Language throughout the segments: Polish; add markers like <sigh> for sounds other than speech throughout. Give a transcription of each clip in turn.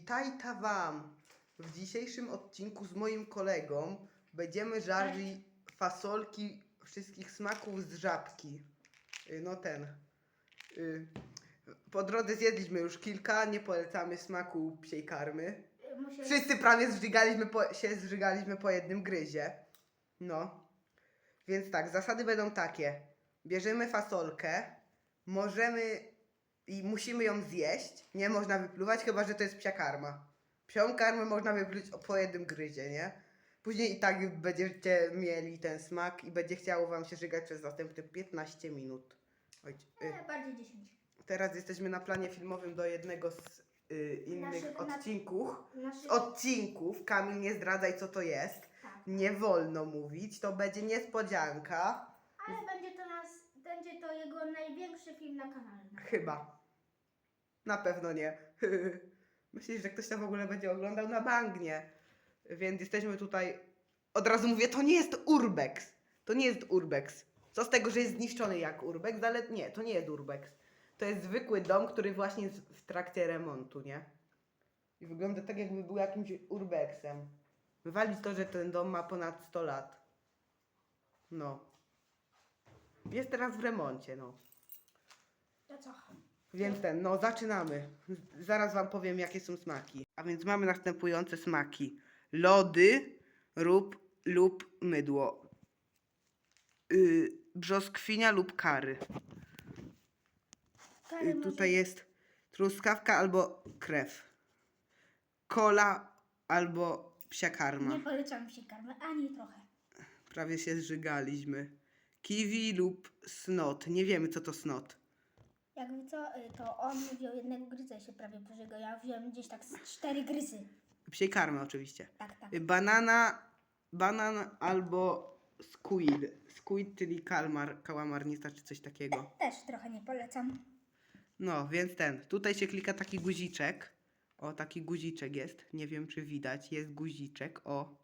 Witajta Wam! W dzisiejszym odcinku z moim kolegą będziemy żarli fasolki wszystkich smaków z żabki. Y, No ten. Y, Po drodze zjedliśmy już kilka, nie polecamy smaku psiej karmy. Muszę... Wszyscy prawie zżygaliśmy po, się zżygaliśmy po jednym gryzie. No. Więc tak, zasady będą takie. Bierzemy fasolkę, możemy i musimy ją zjeść. Nie można wypluwać, chyba że to jest psia karma. Psią karmę można wypluć po jednym gryzie, nie? Później i tak będziecie mieli ten smak i będzie chciało wam się żygać przez następne 15 minut. Oj, y, E, bardziej 10. teraz jesteśmy na planie filmowym do jednego z y, innych Naszych- na- odcinków. Nasze... Odcinków. Kamil, nie zdradzaj co to jest. Tak. Nie wolno mówić. To będzie niespodzianka. Ale będzie. Będzie to jego największy film na kanale. Chyba. Na pewno nie. <laughs> Myślisz, że ktoś to w ogóle będzie oglądał na bangnie. Więc jesteśmy tutaj. Od razu mówię, to nie jest urbex. To nie jest urbex. Co z tego, że jest zniszczony jak urbex, ale nie, to nie jest urbex. To jest zwykły dom, który właśnie jest w trakcie remontu, nie? I wygląda tak, jakby był jakimś urbexem. Wywalić to, że ten dom ma ponad 100 lat. No. Jest teraz w remoncie, no. To co? Więc ten, no zaczynamy. Zaraz wam powiem, jakie są smaki. A więc mamy następujące smaki. Lody lub, lub mydło. Yy, brzoskwinia lub kary. Kary Yy, może- tutaj jest truskawka albo krew. Kola albo psia karma. Nie polecam się karmy, ani trochę. Prawie się zżygaliśmy. Kiwi lub snot. Nie wiemy, co to snot. Jakby co, y, to on wziął jednego gryza i się prawie pożegał. Ja wziąłem gdzieś tak z cztery gryzy. Psiej karmy oczywiście. Tak, tak. Y, Banana, banan albo squid. Squid, czyli kalmar, kałamarnica czy coś takiego. Też trochę nie polecam. No, więc ten. Tutaj się klika taki guziczek. O, taki guziczek jest. Nie wiem, czy widać. Jest guziczek. O.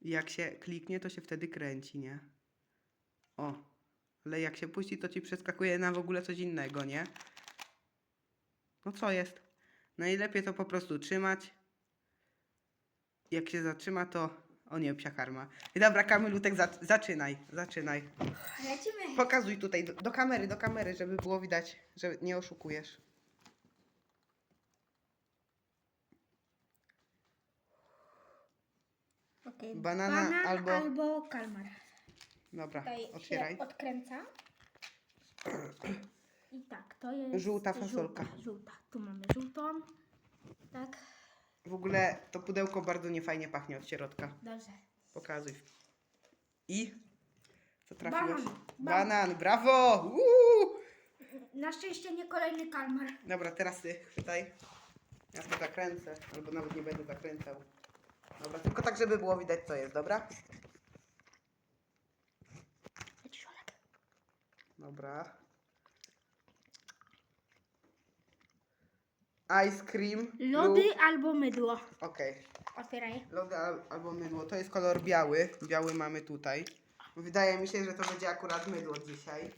Jak się kliknie, to się wtedy kręci, nie? O. Ale jak się puści, to ci przeskakuje na w ogóle coś innego, nie? No co jest? Najlepiej to po prostu trzymać. Jak się zatrzyma, to... O nie, psia karma. I dobra, Kamylutek, zac- zaczynaj, zaczynaj. Lecimy. Pokazuj tutaj do, do kamery, do kamery, żeby było widać, że nie oszukujesz. Banana Banan albo- albo kalmar. Dobra, Tutaj otwieraj. się odkręca. I tak, to jest... Żółta fasolka. Żółta, żółta. Tu mamy żółtą. Tak, W ogóle to pudełko bardzo niefajnie pachnie od środka. dobrze. Pokazuj. I? Co trafiłeś? Banan. Banan, brawo! Uuu! Na szczęście nie kolejny kalmar. Dobra, teraz ty chwytaj. Ja to zakręcę, albo nawet nie będę zakręcał. Dobra, tylko tak, żeby było widać co jest, dobra? Lecisz, Olek. Dobra. Ice cream. Lody lub- albo mydło. Okej. Otwieraj. Lody al- albo mydło. To jest kolor biały. Biały mamy tutaj. Wydaje mi się, że to będzie akurat mydło dzisiaj.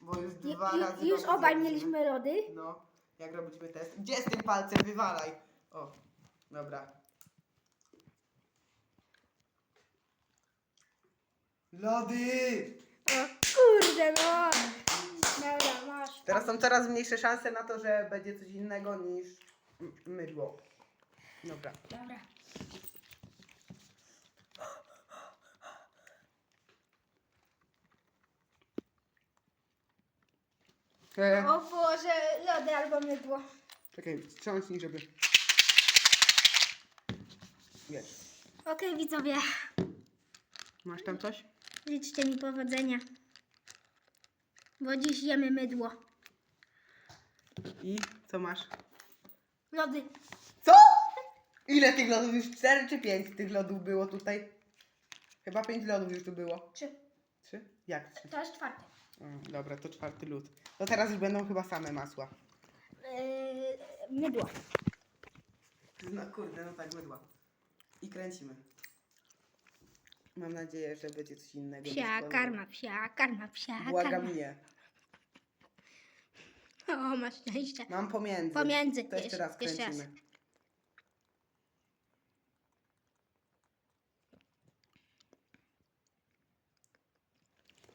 Bo już Ju- dwa ju- razy. już obaj mieliśmy lody. No, jak robiliśmy test. Gdzie z tym palcem? Wywalaj. O, dobra. Lody! O kurde no. Dobra, masz. Teraz są coraz mniejsze szanse na to, że będzie coś innego niż m- mydło. Dobra. Dobra. E, O Boże, lody albo mydło. czekaj, wstrząsnij, żeby... Wiesz. Okej widzowie, Masz tam coś? życzcie mi powodzenia. Bo dziś jemy mydło. I co masz? Lody. Co? Ile tych lodów? Już cztery czy pięć tych lodów było tutaj? Chyba pięć lodów już tu było. Trzy. Trzy? Jak trzy? To jest czwarty. O, dobra, to czwarty lód. To teraz już będą chyba same masła. Yy, mydło. No kurde, no tak mydła. I kręcimy. Mam nadzieję, że będzie coś innego. Psia, karma, psia, karma, psia, Błagam mnie. O, masz szczęście. Mam pomiędzy. Pomiędzy. To jeszcze raz kręcimy. Jeszcze raz.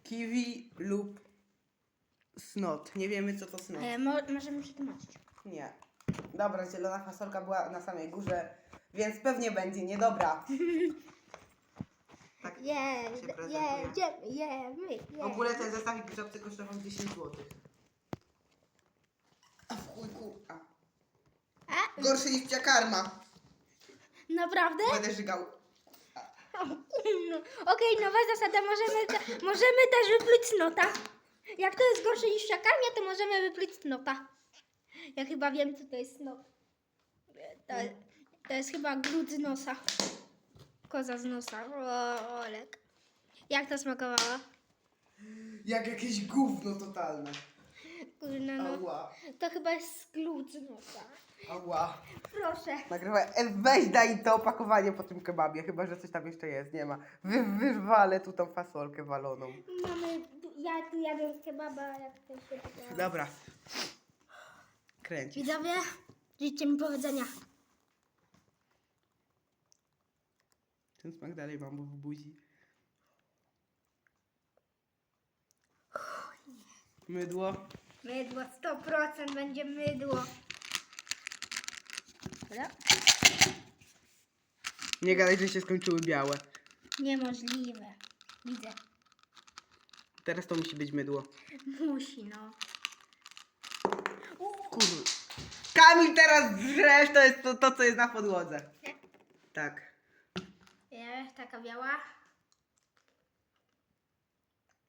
Kiwi lub snot. Nie wiemy, co to snot. E, mo możemy przetłumaczyć. Nie. Dobra, zielona fasolka była na samej górze, więc pewnie będzie niedobra. <laughs> Tak. Je, się prezentuje. jedziemy, jemy, W ogóle ten zestawik grzebcy kosztował 10 zł. A w chujku. A. A? Gorszy niż psia karma. Naprawdę? Będę żygał. No, Okej, nowa zasada, możemy, te, możemy też wypluć snota. Jak to jest gorsze niż szakarnia, to możemy wypluć snota. Ja chyba wiem, co to jest snot. To, to jest chyba glut z nosa. Koza z nosa. O, Olek. Jak to smakowało? Jak jakieś gówno totalne. Kurna, no. Ała. To chyba jest glut z nosa. Ała. Proszę. Nagrywaj. E, Weź daj to opakowanie po tym kebabie, chyba że coś tam jeszcze jest. Nie ma. Wy, wywalę tu tą fasolkę waloną. Mamy, ja tu jadłem kebaba, jak to się pyta. Dobra. Kręć. Widzowie, życzcie mi powodzenia. Ten smak dalej mam w buzi. Mydło. Mydło, 100% będzie mydło. Dobra? Nie gadaj, że się skończyły białe. Niemożliwe. Widzę. Teraz to musi być mydło. Musi, no. Kur... Kamil teraz drzesz, to jest to, to co jest na podłodze. Tak. Taka biała.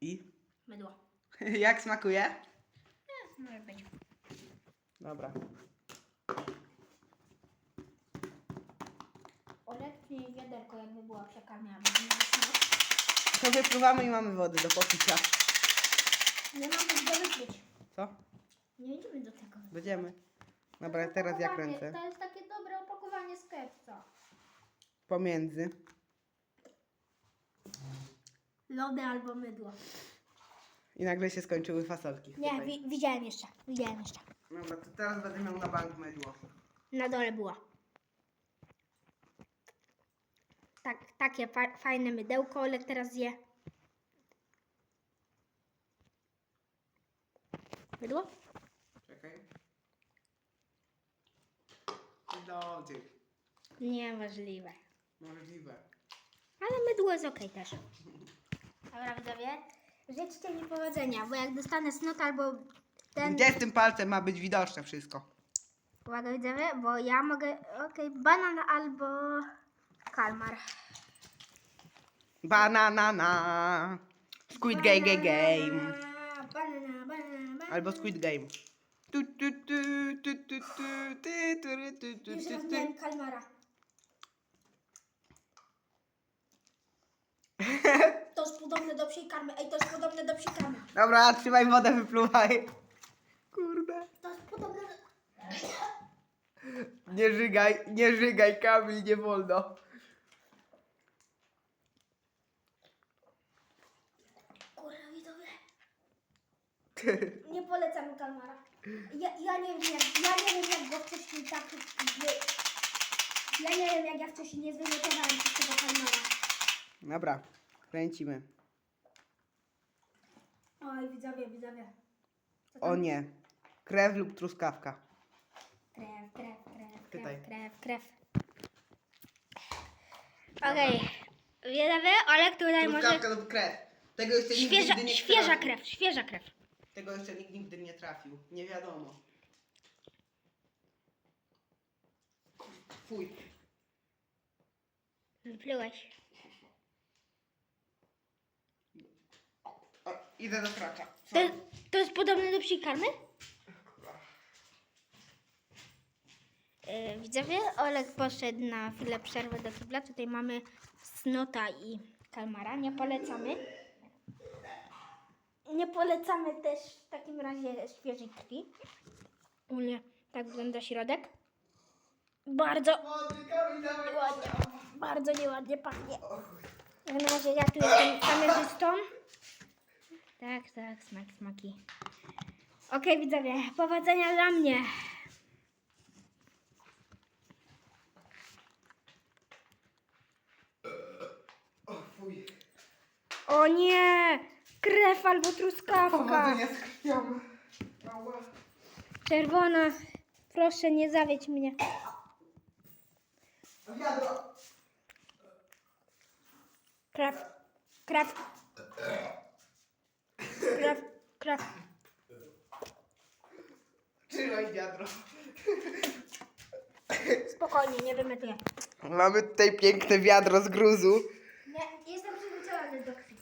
I? Mydło. <laughs> Jak smakuje? E, Może być. Dobra. Oleknie wiaderko, jakby była przekarmiana. To wypływamy i mamy wody do popicia. Nie mam nic do wypluć. Co? Nie idziemy do tego. Będziemy. Dobra, teraz ja Opakowanie, kręcę. To jest takie dobre opakowanie z kepca. Pomiędzy. Lody albo mydło. I nagle się skończyły fasolki. Nie, wi- widziałem jeszcze. Widziałem jeszcze. Dobra, to teraz będę miał na bank mydło. Na dole była. Tak, takie fa- fajne mydełko, Olek teraz zje. Mydło? Czekaj. Dobrze. Niemożliwe. Możliwe. Ale mydło jest okej też. <laughs> Dobra, widzowie. Życzcie mi powodzenia, bo jak dostanę snot albo ten... Gdzie z tym palcem ma być widoczne wszystko? Uwaga, widzowie, bo ja mogę... Okej, banan albo kalmar. Bananana. Squid Game Game Game. Banana, banana, banana. Albo Squid Game. Tu, tu, tu, tu, tu, tu, ty, tu, ry, tu, tu, Już tu, tu. kalmara. To jest podobne do psiej karmy. Ej, to jest podobne do psiej karmy. Dobra, trzymaj wodę, wypluwaj. Kurde. To jest podobne do... Nie żygaj, nie żygaj, Kamil, nie wolno. Kurwa, widzowie. <laughs> Nie polecam kalmara. Ja, ja nie wiem, jak, ja nie wiem, jak go wcześniej tak... Wy... Ja nie wiem, jak ja wcześniej nie zwymiotowałem przez tego kalmara. Dobra, kręcimy. Oj, widzowie, widzowie. Co O nie. Krew lub truskawka. Krew, krew, krew, Pytaj. krew, krew, krew. Okej. Widzowie, Olek tutaj może... Truskawka lub krew. Tego jeszcze nikt Świeża, nigdy nie świeża trafił. krew, świeża krew. Tego jeszcze nikt nigdy nie trafił. Nie wiadomo. Fuj. Wyplułeś. Idę do kracza. To, to jest podobne do psiej karmy? Yy, widzowie, Olek poszedł na chwilę przerwy do kibla. Tutaj mamy snota i kalmara. Nie polecamy. Nie polecamy też w takim razie świeżej krwi. U mnie tak wygląda środek. Bardzo ładnie, bardzo nieładnie pachnie. W każdym razie ja tu jestem kamerzystą. Tak, tak, smak, smaki. Okej, widzowie, powodzenia dla mnie. O, nie! krew albo truskawka. Powodzenia z krwią. Ała. Czerwona. Proszę, nie zawiedź mnie. Wiadro. Krew. Krew. Krew. Krew. Trzymaj wiadro. Spokojnie, nie wymytuję. Mamy tutaj piękne wiadro z gruzu. Nie, jestem przyzwyczajony do krwi.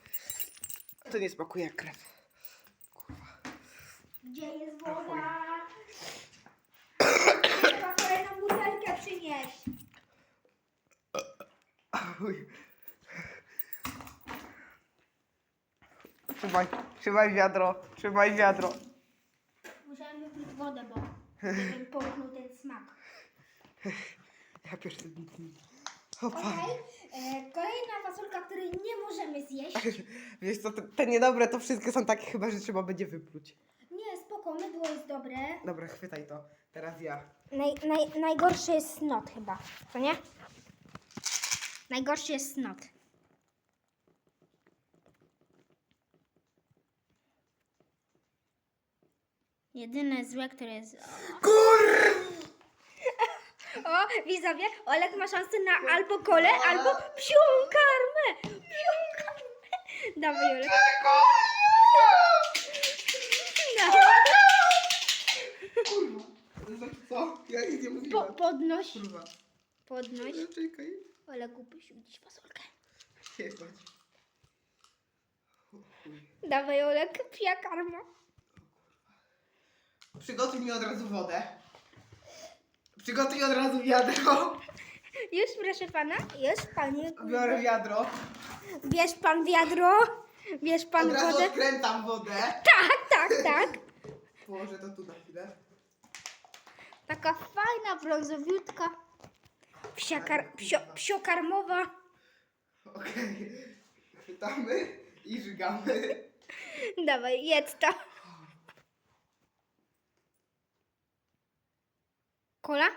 To nie smakuje jak krew. Gdzie jest woda? Trzeba kolejną butelkę przynieść. Uj. Trzymaj, trzymaj wiadro, trzymaj wiadro. Musiałem wypić wodę, bo żebym połknął ten smak. <laughs> Ja pierwszy. Opa. Okej, e, kolejna fasolka, której nie możemy zjeść. Wiesz co, te, te niedobre to wszystkie są takie chyba, że trzeba będzie wypluć. Nie, spoko, mydło jest dobre. Dobra, chwytaj to. Teraz ja. Naj, naj, najgorszy jest snot chyba, co nie? Najgorszy jest snot. Jedyne złe, które jest... Kur! O, widzowie, Olek ma szansę na albo kole, albo psią karmę. Psią karmę. Dawaj, Olek. No. Kurwa. Znaczy co? Ja nic nie Po, mówiłem. podnoś, Kurwa. podnoś. No, czekaj. Olek upuścił dziś fasolkę. Jebać. O chuj. Dawaj, Olek, psia karma. Przygotuj mi od razu wodę. Przygotuj od razu wiadro. Już, proszę pana, już, panie. Biorę wiadro. Bierz pan wiadro, bierz pan Od razu wodę. odkręcam wodę. Tak, tak, tak. Położę to tu na chwilę. Taka fajna, brązowiutka. Psia kar, psio, psiokarmowa. Okej. Chwytamy i żygamy. Dawaj, jedz to. Kola? <laughs>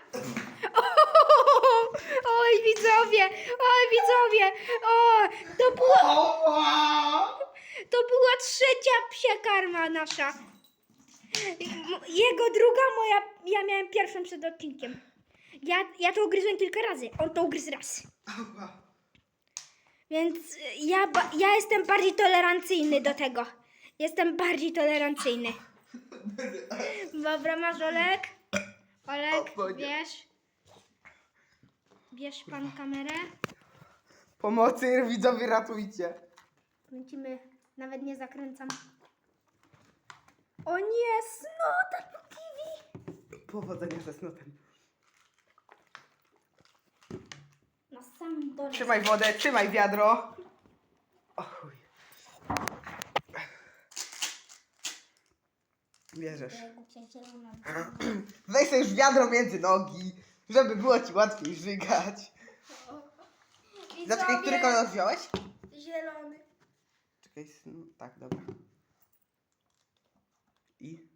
Oj, widzowie, oj, widzowie, o, to była, Oła! to była trzecia psia karma nasza. Jego druga, moja, ja miałem pierwszą przed odcinkiem. Ja, ja to ugryzłem kilka razy, on to ugryzł raz. Więc ja, ja jestem bardziej tolerancyjny do tego. Jestem bardziej tolerancyjny. Dobra, masz Olek? Olek, O, Boże. bierz. Bierz pan kamerę. Pomocy, widzowie, ratujcie. Kręcimy, nawet nie zakręcam. O nie, snota po kiwi. Powodzenia ze snotem. Na samym dole. Trzymaj wodę, trzymaj wiadro. O chuj. Bierzesz. <clears throat> Weź sobie już wiadro między nogi, żeby było ci łatwiej żygać. Zaczekaj, który kolor wziąłeś? Zielony. Czekaj, no, tak, dobra. I?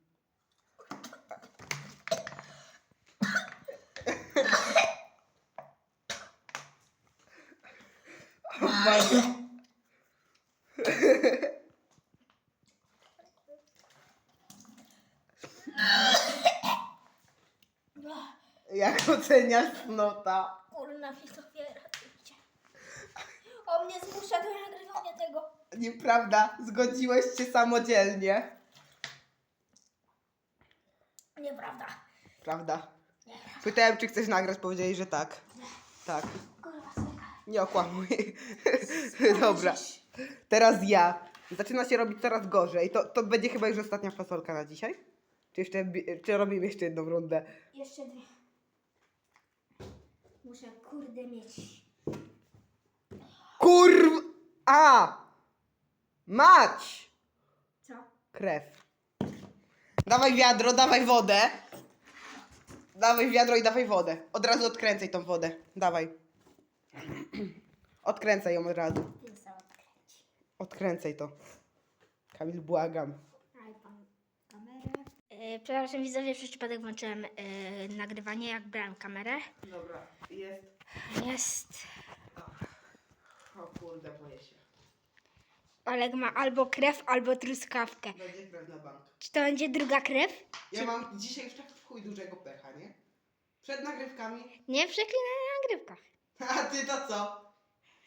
<laughs> O, Boże. Jak oceniasz snota? Kurna, widzowie, ratujcie. O mnie zmusza do nagrywania tego. Nieprawda, zgodziłeś się samodzielnie. Nieprawda. Prawda? Pytałem, czy chcesz nagrać, powiedzieli, że tak. Tak. Kurwa. Nie okłamuj. Dobra. Teraz ja. Zaczyna się robić coraz gorzej. To, to będzie chyba już ostatnia fasolka na dzisiaj? Czy jeszcze, bi- czy robimy jeszcze jedną rundę? Jeszcze dwie. Muszę kurde mieć. Kurw... A! Mać! Co? Krew. Dawaj wiadro, dawaj wodę. Dawaj wiadro i dawaj wodę. Od razu odkręcaj tą wodę. Dawaj. Odkręcaj ją od razu. Odkręcaj to. Kamil, błagam. Daj pan kamerę. E, przepraszam widzowie, przez przypadek włączyłem e, nagrywanie, jak brałem kamerę. Dobra, jest. Jest. O kurde, boję się. Olek ma albo krew, albo truskawkę. Będzie krew na bank. Czy to będzie druga krew? Ja mam dzisiaj tak w chuj dużego pecha, nie? Przed nagrywkami. Nie przeklinaj na nagrywkach. <laughs> A ty to co?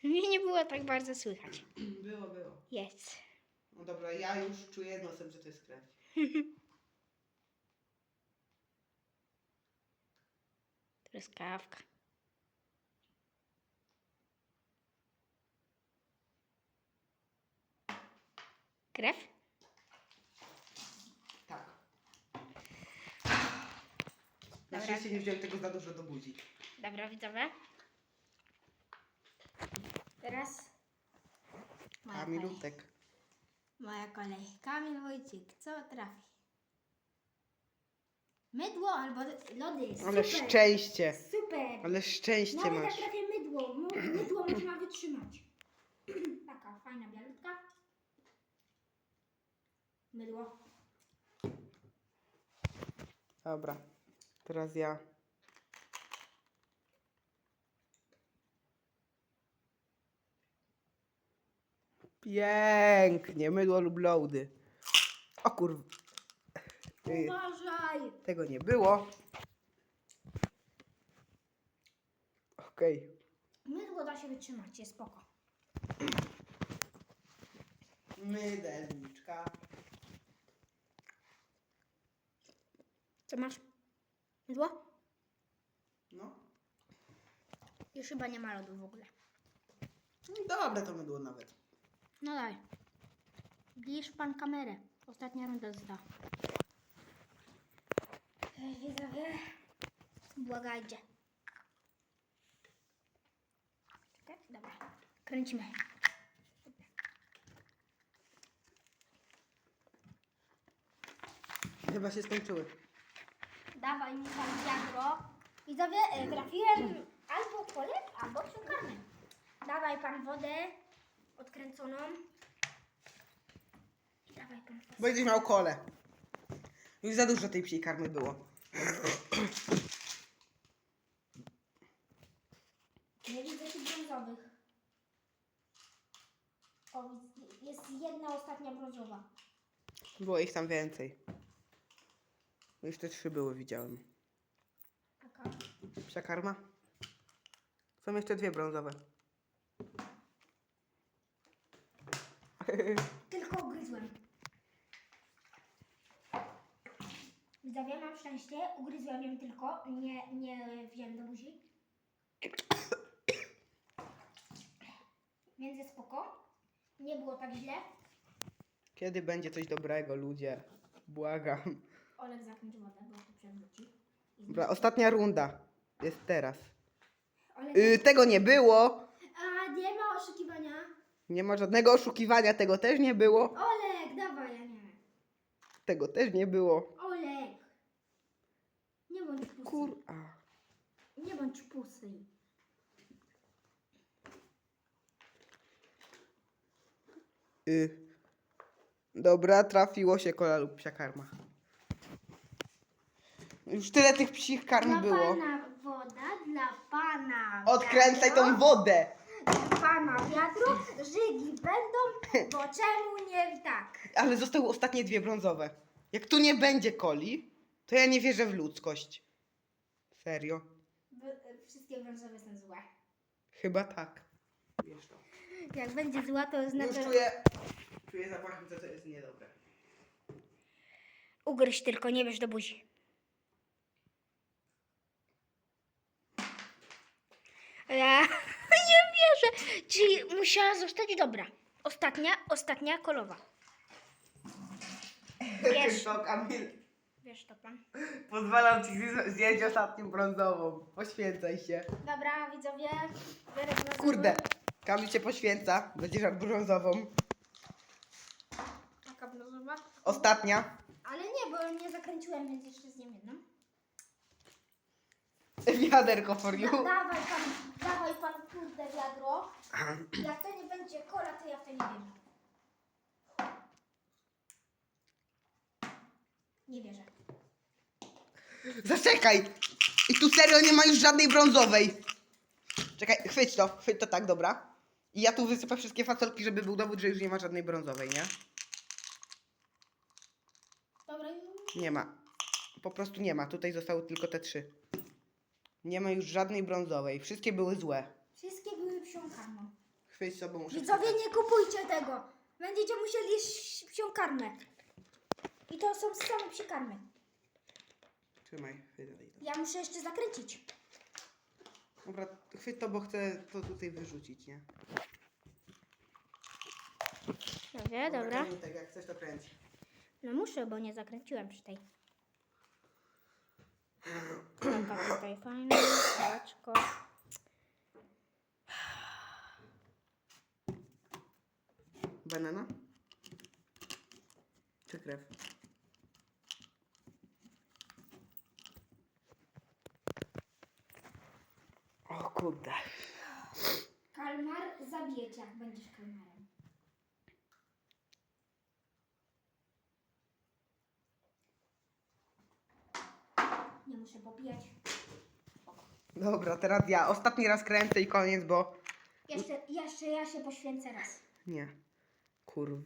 Mnie nie było tak bardzo słychać. Było, było. Jest. No dobra, ja już czuję nosem, że to jest krew. <laughs> Truskawka. Krew? Tak. Na Dobra. szczęście nie wziąłem tego za dużo do buzi. Dobra, widzowie. Teraz moja kolej. Kamilutek. Moja kolej. Kamil Wojcik, co trafi? Mydło albo lody. Ale Super. szczęście. Super. Ale szczęście Nawet masz. jak trafię mydło, mo- mydło można wytrzymać. <clears throat> Taka fajna bialutka. Mydło. Dobra. Teraz ja. Pięknie. Mydło lub loady. O kurw. Ty, Uważaj. Tego nie było. Okej. Mydło da się wytrzymać, jest spoko. Mydelniczka. Co masz? Mydło? No. Już chyba nie ma lodu w ogóle. No Dobre to mydło nawet. No daj. Bliż pan kamerę. Ostatnia runda zda. Widzowie. Błagajcie. Czekaj, dobra. Kręcimy. Chyba się skończyły. Dawaj mi tam wiadro. Widzowie, e, trafiłem albo polep, albo cukarny. Dawaj pan wodę odkręconą. I dawaj pan fas. Będziesz miał kole. Już za dużo tej psiej karmy było. Nie widzę tych brązowych. O, jest jedna ostatnia brązowa. Było ich tam więcej. Już te trzy były, widziałem. Taka. Psia karma? Są jeszcze dwie brązowe. Tylko ugryzłem. Widzowie, mam szczęście. Ugryzłem ją tylko. Nie, nie wziąłem do buzi. <coughs> Więc jest spoko. Nie było tak źle. Kiedy będzie coś dobrego, ludzie? Błagam. Olek zakręć wodę, bo to przewróci. I Dobra, ostatnia runda. Jest teraz. Olek... Y, tego nie było. A, nie ma oszukiwania. Nie ma żadnego oszukiwania, tego też nie było. Olek, dawaj, ja nie. Tego też nie było. Olek. Nie bądź pusy. Y. Dobra, trafiło się kola lub psia karma. Już tyle tych psich karm Dla było. pana woda, dla pana Odkręcaj wiadro, tą wodę. Dla pana wiadro, żygi będą, bo <laughs> czemu nie tak? Ale zostały ostatnie dwie brązowe. Jak tu nie będzie coli, to ja nie wierzę w ludzkość. Serio. Wszystkie brązowe są złe. Chyba tak. Wiesz to. <laughs> Jak będzie zła, to Już znaczy... czuję, czuję zapachem, co to jest niedobre. Ugryź tylko, nie bierz do buzi. Ja <laughs> nie wierzę. Czyli musiała zostać dobra. Ostatnia, ostatnia kolowa. Wiesz, To Kamil, wiesz to pan. pozwalam ci zje- zjeść ostatnią brązową. Poświęcaj się. Dobra, widzowie. biorę brązowy. Kurde, Kamil cię poświęca. Będziesz jak brązową. Taka brązowa. Ostatnia. Ale nie, bo nie zakręciłem, więc jeszcze z nim jedną. Wiaderko for Da, you. dawaj pan, dawaj pan kurde wiadro. Jak to nie będzie kola, to ja w to nie wiem. Nie wierzę. Zaczekaj! I tu serio nie ma już żadnej brązowej. Czekaj, chwyć to, chwyć to tak, dobra. I ja tu wysypę wszystkie fasolki, żeby był dowód, że już nie ma żadnej brązowej, nie? Dobra. Nie ma. Po prostu nie ma. Tutaj zostały tylko te trzy. Nie ma już żadnej brązowej. Wszystkie były złe. Wszystkie były psią karmą. Chwyć sobą, muszę Widzowie, nie kupujcie tego. Będziecie musieli jeść psią karmę. I to są same psie karmy. Trzymaj. chwyć dalej to. Ja muszę jeszcze zakręcić. Dobra, chwyć to, bo chcę to tutaj wyrzucić, nie? Dobrze, dobra. kręć Tak, jak chcesz to kręć. No muszę, bo nie zakręciłem przy tej. <clears throat> Taka tutaj fajna, paczko. Banana? Czy krew? O kurde. Kalmar zabije cię, jak będziesz kalmarem. Nie muszę popijać. Dobra, teraz ja. Ostatni raz kręcę i koniec, bo... Jeszcze, jeszcze ja się poświęcę raz. Nie. Kurw.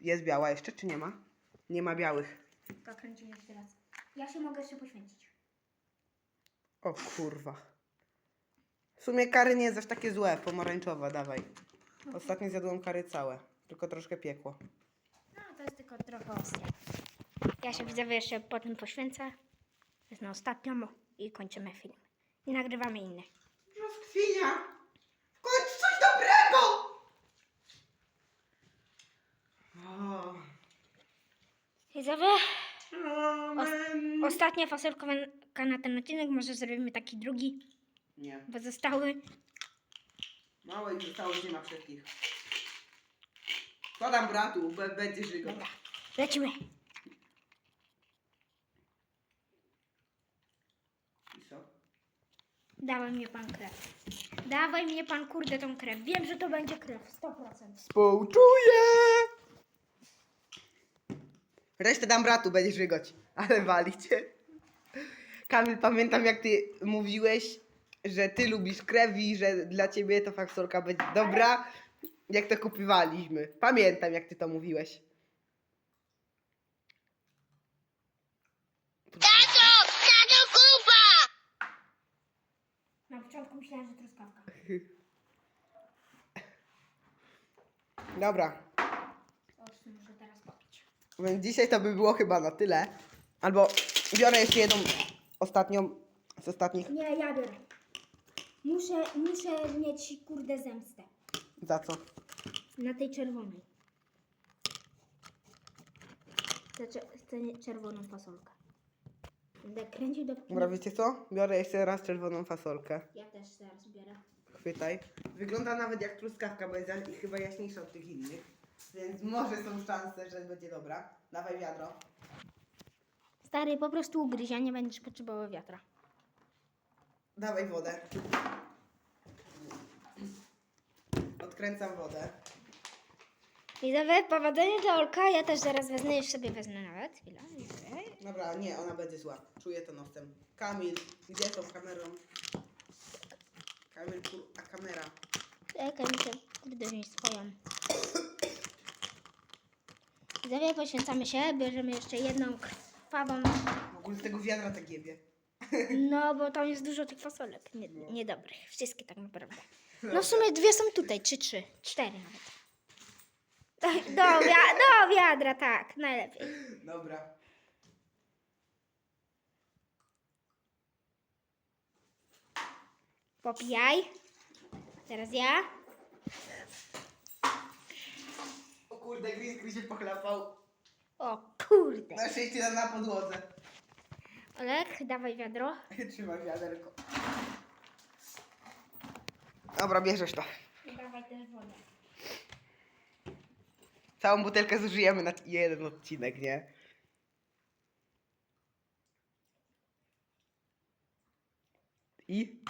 Jest biała jeszcze, czy nie ma? Nie ma białych. Kręcimy jeszcze raz. Ja się mogę jeszcze poświęcić. O kurwa. W sumie kary nie jest aż takie złe. Pomarańczowa, dawaj. Ostatnio zjadłem kary całe. Tylko troszkę piekło. No, to jest tylko trochę ostre. Ja się widzowie jeszcze potem poświęcę. To jest na ostatnią i kończymy film. I nagrywamy inny. Brzoskwinia! W końcu coś dobrego! O, Widzowie, amen. ostatnia fasolka na ten odcinek. Może zrobimy taki drugi, Nie. bo zostały. Małe już zostało, nie ma wszystkich. Podam bratu, be- będzie żygał. Dobra, lecimy. I co? Dawaj mnie pan krew. Dawaj mnie pan kurde tą krew. Wiem, że to będzie krew. 100%. Współczuję! Resztę dam bratu, będzie żygać. Ale walicie. Kamil, pamiętam jak ty mówiłeś, że ty lubisz krew i że dla ciebie to faksolka będzie dobra, jak to kupywaliśmy. Pamiętam jak ty to mówiłeś. Na początku myślałem, że truskawka. Dobra, muszę teraz popić. więc dzisiaj to by było chyba na tyle. Albo biorę jeszcze jedną ostatnią z ostatnich. Nie, ja biorę. Muszę, muszę mieć kurde zemstę. Za co? Na tej czerwonej. Chcę, cze- chcę czerwoną fasolkę. Będę kręcił do... Dobra, wiecie co? Biorę jeszcze raz czerwoną fasolkę. Ja też zaraz biorę. Chwytaj. Wygląda nawet jak truskawka, bo jest za- chyba jaśniejsza od tych innych. Więc może są szanse, że będzie dobra. Dawaj wiadro. Stary, po prostu ugryź, a nie będziesz potrzebował wiatra. Dawaj wodę. Odkręcam wodę. Widzowie, powodzenia dla Olka. Ja też zaraz wezmę, już sobie wezmę nawet. Chwila. Dobra, nie, ona będzie zła. Czuję to nosem. Kamil, gdzie tą kamerą? Kamil, kur... a kamera? Czekaj, muszę kurde wziąć swoją. Widzowie, poświęcamy się. Bierzemy jeszcze jedną krwawą. W ogóle tego wiadra tak jebie. No, bo tam jest dużo tych fasolek. Nie, niedobrych. Wszystkie tak naprawdę. No w sumie dwie są tutaj, czy trzy. Cztery nawet. Do, <laughs> do, wia- do wiadra, tak. Najlepiej. Dobra. Popijaj. Teraz ja. O kurde, Grizzly się pochlapał. O kurde. Na szczęście na, na podłodze. Olek, dawaj wiadro. <laughs> Trzymaj wiaderko. Dobra, bierzesz to. Dawaj też wodę. Całą butelkę zużyjemy na jeden odcinek, nie? I?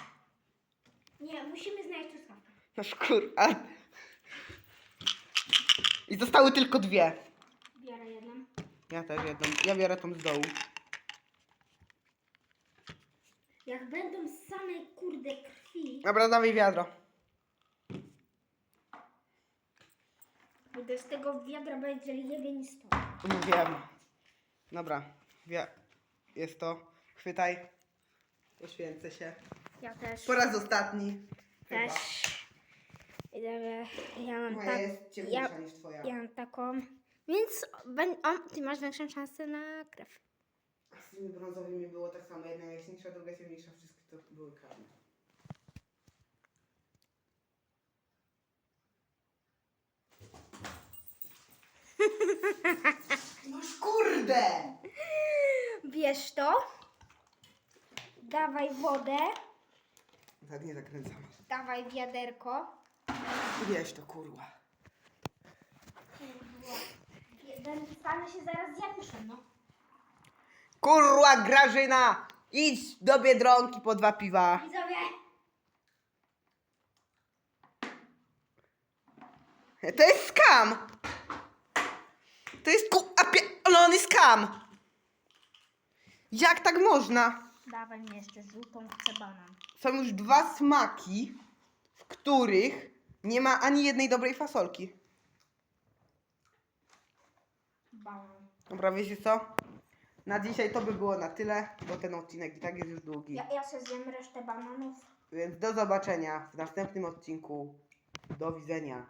Nie, musimy znaleźć truskawkę. No szkur, a... I zostały tylko dwie. Biorę jedną. Ja też jedną. Ja biorę tą z dołu. Jak będą same kurde krwi. Dobra, dawaj wiadro. Kurde, z tego wiadra będzie stąd. No wiem. Dobra, wie, jest to. Chwytaj. Poświęcę się. Ja też. Po raz ostatni. Chyba. Też. I dobra, ja mam Moja tak. jest ciemniejsza ja- niż twoja. Ja mam taką. Więc ben, ty masz większą szansę na krew. Z tymi brązowymi było tak samo. Jedna jaśniejsza, druga ciemniejsza. Wszystkie to były karne. Noż kurde! Bierz to. Dawaj wodę. Tak nie zakręcam. Dawaj wiaderko. Wiesz to kurwa. Będę stanę się zaraz zjawiszę, no. Kurwa Grażyna! Idź do Biedronki po dwa piwa. Widzowie. To jest skam! To jest ku... A pierdolony skam! Jak tak można? Dawaj mi jeszcze żółtą, chcę banan. Są już dwa smaki, w których nie ma ani jednej dobrej fasolki. Banan. Dobra, wiecie co? Na dzisiaj to by było na tyle, bo ten odcinek i tak jest już długi. Ja, ja sobie zjem resztę bananów. Więc do zobaczenia w następnym odcinku. Do widzenia.